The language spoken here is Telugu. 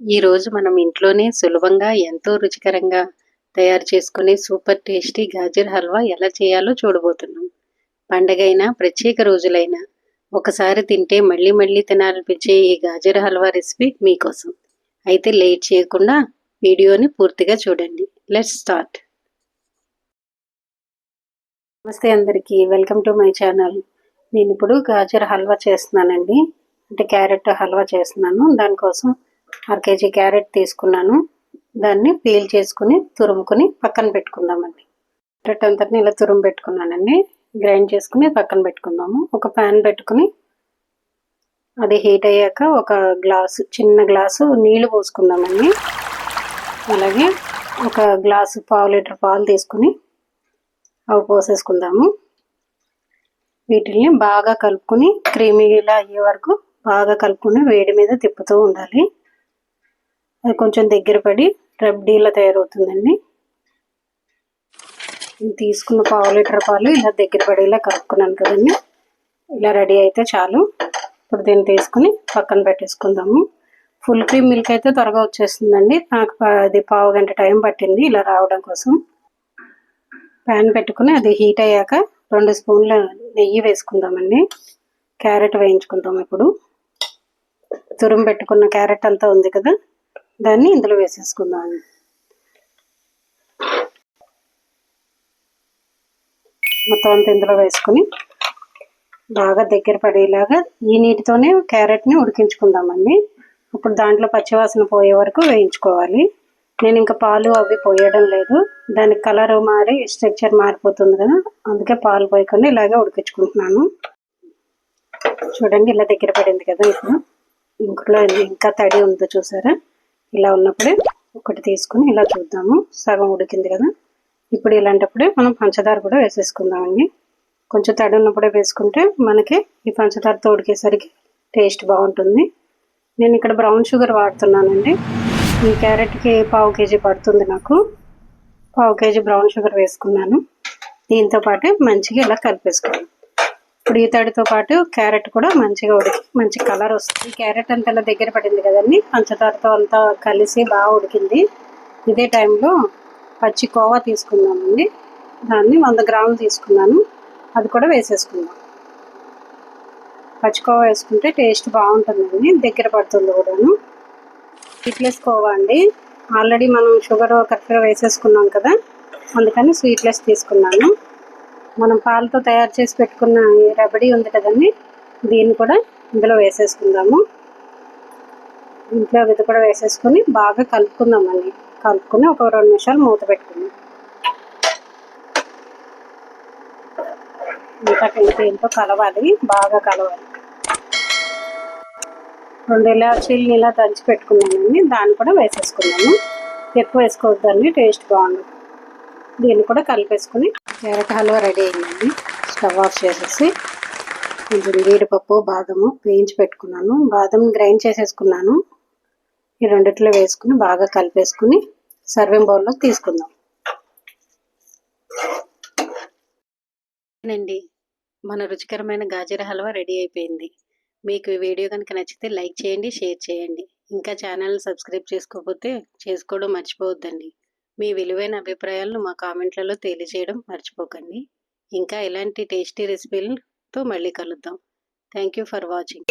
ఈరోజు మనం ఇంట్లోనే సులభంగా ఎంతో రుచికరంగా తయారు చేసుకునే సూపర్ టేస్టీ గాజర్ హల్వా ఎలా చేయాలో చూడబోతున్నాం. పండగైనా ప్రత్యేక రోజులైనా ఒకసారి తింటే మళ్ళీ మళ్ళీ తినాలనిపించే ఈ గాజర్ హల్వా రెసిపీ మీకోసం. అయితే లేట్ చేయకుండా వీడియోని పూర్తిగా చూడండి. Let's start. నమస్తే అందరికీ. Welcome to my channel. నేను ఇప్పుడు గాజర్ హల్వా చేస్తున్నానండి. అంటే క్యారెట్ హల్వా చేస్తున్నాను. దానికోసం అర కేజీ క్యారెట్ తీసుకున్నాను. దాన్ని పీల్ చేసుకుని తురుముకుని పక్కన పెట్టుకుందామండి. క్యారెట్ అంతటిని ఇలా తురుము పెట్టుకున్నానండి. గ్రైండ్ చేసుకుని పక్కన పెట్టుకుందాము. ఒక ప్యాన్ పెట్టుకుని అది హీట్ అయ్యాక ఒక గ్లాసు చిన్న గ్లాసు నీళ్ళు పోసుకుందామండి. అలాగే ఒక గ్లాసు పావు లీటర్ పాలు తీసుకుని అవి పోసేసుకుందాము. వీటిల్ని బాగా కలుపుకొని క్రీమీలా అయ్యే వరకు బాగా కలుపుకుని వేడి మీద తిప్పుతూ ఉండాలి. అది కొంచెం దగ్గర పడి రబ్డీలా తయారవుతుందండి. తీసుకున్న పావు లీటర్ పాలు ఇలా దగ్గర పడేలా కలుపుకున్నాను కదండి. ఇలా రెడీ అయితే చాలు. ఇప్పుడు దీన్ని తీసుకుని పక్కన పెట్టేసుకుందాము. ఫుల్ క్రీమ్ మిల్క్ అయితే త్వరగా వచ్చేస్తుందండి. నాకు అది పావు గంట టైం పట్టింది ఇలా రావడం కోసం. ప్యాన్ పెట్టుకుని అది హీట్ అయ్యాక రెండు స్పూన్ల నెయ్యి వేసుకుందామండి. క్యారెట్ వేయించుకుందాం ఇప్పుడు. తురుము పెట్టుకున్న క్యారెట్ అంతా ఉంది కదా. దాన్ని ఇందులో వేసేసుకుందాం. మొత్తం అంతా ఇందులో వేసుకుని బాగా దగ్గర పడేలాగా ఈ నీటితోనే క్యారెట్ని ఉడికించుకుందామండి. ఇప్పుడు దాంట్లో పచ్చివాసన పోయే వరకు వేయించుకోవాలి. నేను ఇంకా పాలు అవి పోయడం లేదు. దానికి కలర్ మారి స్ట్రక్చర్ మారిపోతుంది కదా అందుకే పాలు పోయకుండా ఇలాగే ఉడికించుకుంటున్నాను. చూడండి ఇలా దగ్గర పడింది కదా ఇప్పుడు. ఇంట్లో ఇంకా తడి ఉందో చూసారా? ఇలా ఉన్నప్పుడే ఒకటి తీసుకుని ఇలా చూద్దాము. సగం ఉడికింది కదా. ఇప్పుడు ఇలాంటప్పుడే మనం పంచదార కూడా వేసేసుకుందామండి. కొంచెం తడి ఉన్నప్పుడే వేసుకుంటే మనకి ఈ పంచదారతో ఉడికేసరికి టేస్ట్ బాగుంటుంది. నేను ఇక్కడ బ్రౌన్ షుగర్ వాడుతున్నానండి. ఈ క్యారెట్కి పావు కేజీ పడుతుంది నాకు. పావు కేజీ బ్రౌన్ షుగర్ వేసుకున్నాను. దీంతో పాటు మంచిగా ఇలా కలిపేసుకోవాలి. ఇప్పుడు ఈ తడితో పాటు క్యారెట్ కూడా మంచిగా ఉడికి మంచి కలర్ వస్తుంది. క్యారెట్ అంత ఇలా దగ్గర పడింది కదండి పంచదారతో అంతా కలిసి బాగా ఉడికింది. ఇదే టైంలో పచ్చి కోవా తీసుకున్నామండి దాన్ని వంద గ్రాములు తీసుకున్నాను. అది కూడా వేసేసుకుందాం. పచ్చికోవా వేసుకుంటే టేస్ట్ బాగుంటుందండి దగ్గర పడుతుంది కూడాను. స్వీట్లెస్ కోవా అండి. ఆల్రెడీ మనం షుగర్ కరెక్ట్గా వేసేసుకున్నాం కదా అందుకని స్వీట్లెస్ తీసుకున్నాను. మనం పాలతో తయారు చేసి పెట్టుకున్న రబడి ఉంది కదండి దీన్ని కూడా ఇందులో వేసేసుకుందాము. ఇంట్లో ఇది కూడా వేసేసుకొని బాగా కలుపుకుందామండి. కలుపుకొని ఒక రెండు నిమిషాలు మూత పెట్టుకుందాం. ఇంకా దీంతో కలవాలి బాగా కలవాలి. రెండు ఇలాచీలు ఇలా దంచి పెట్టుకున్నానండి దాన్ని కూడా వేసేసుకున్నాము ఎక్కువ వేసుకోవద్దండి టేస్ట్ బాగుంటుంది దీన్ని కూడా కలిపేసుకుని క్యారెట్ హల్వా రెడీ అయిందండి స్టవ్ ఆఫ్ చేసేసి కొంచెం జీడిపప్పు బాదము వేయించి పెట్టుకున్నాను. బాదం గ్రైండ్ చేసేసుకున్నాను. ఈ రెండిట్లో వేసుకుని బాగా కలిపేసుకుని సర్వింగ్ బౌల్లో తీసుకుందాం. అండి మన రుచికరమైన గాజర హల్వా రెడీ అయిపోయింది. మీకు ఈ వీడియో కనుక నచ్చితే లైక్ చేయండి షేర్ చేయండి. ఇంకా ఛానల్ సబ్స్క్రైబ్ చేసుకోకపోతే చేసుకోవడం మర్చిపోవద్దండి. మీ విలువైన అభిప్రాయాలను మా కామెంట్లలో తెలియజేయడం మర్చిపోకండి. ఇంకా ఇలాంటి టేస్టీ రెసిపీలతో మళ్ళీ కలుద్దాం. Thank you for watching.